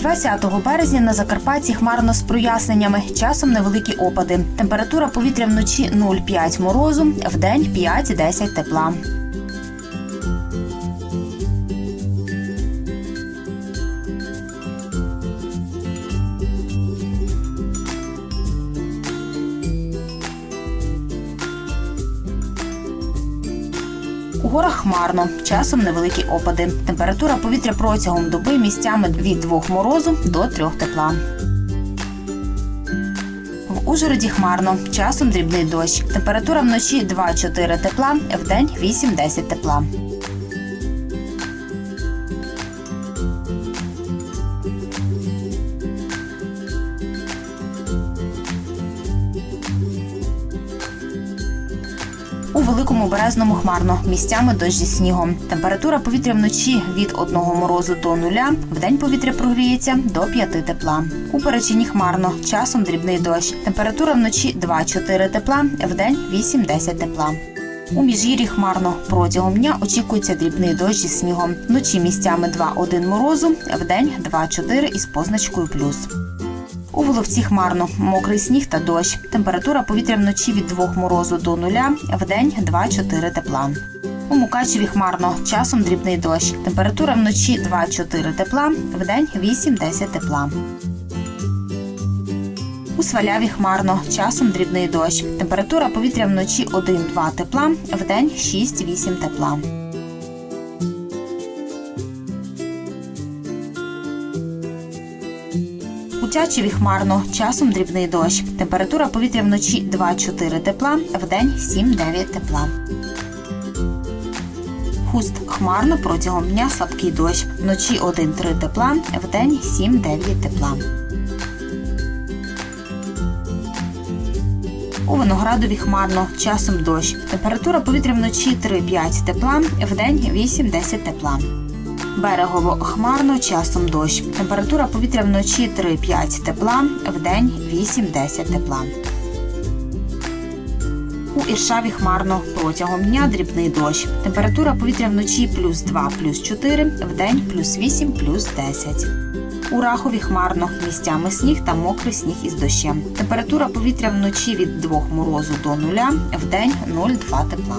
20 березня на Закарпатті хмарно з проясненнями. Часом невеликі опади. Температура повітря вночі 0,5 морозу, вдень 5-10 тепла. Горах хмарно, часом невеликі опади. Температура повітря протягом доби місцями від 2 морозу до 3 тепла. В Ужгороді хмарно, часом дрібний дощ. Температура вночі 2-4 тепла, вдень 8-10 тепла. У великому березному хмарно, місцями дощ зі снігом. Температура повітря вночі від 1 морозу до нуля. Вдень повітря прогріється до 5 тепла. У перечині хмарно, часом дрібний дощ. Температура вночі 2-4 тепла, вдень 8-10 тепла. У міжгір'ї хмарно протягом дня очікується дрібний дощ зі снігом. Вночі місцями 2-1 морозу, вдень 2-4 із позначкою плюс. У Воловці хмарно, мокрий сніг та дощ. Температура повітря вночі від 2 морозу до нуля, вдень 2-4 тепла. У Мукачеві хмарно, часом дрібний дощ. Температура вночі 2-4 тепла, вдень 8-10 тепла. У Сваляві хмарно, часом дрібний дощ. Температура повітря вночі 1-2 тепла, вдень 6-8 тепла. У Тячеві хмарно, часом дрібний дощ. Температура повітря вночі 2-4 тепла, вдень 7-9 тепла. Хуст хмарно протягом дня слабкий дощ. Вночі 1-3 тепла, вдень 7-9 тепла. У Виноградові хмарно, часом дощ. Температура повітря вночі 3-5 тепла, вдень 8-10 тепла. Берегово хмарно, часом дощ. Температура повітря вночі 3-5 тепла, вдень 8-10 тепла. У Іршаві хмарно протягом дня дрібний дощ. Температура повітря вночі плюс 2, плюс 4, вдень плюс 8, плюс 10. У Рахові хмарно, місцями сніг та мокрий сніг із дощем. Температура повітря вночі від 2 морозу до 0, вдень 0,2 тепла.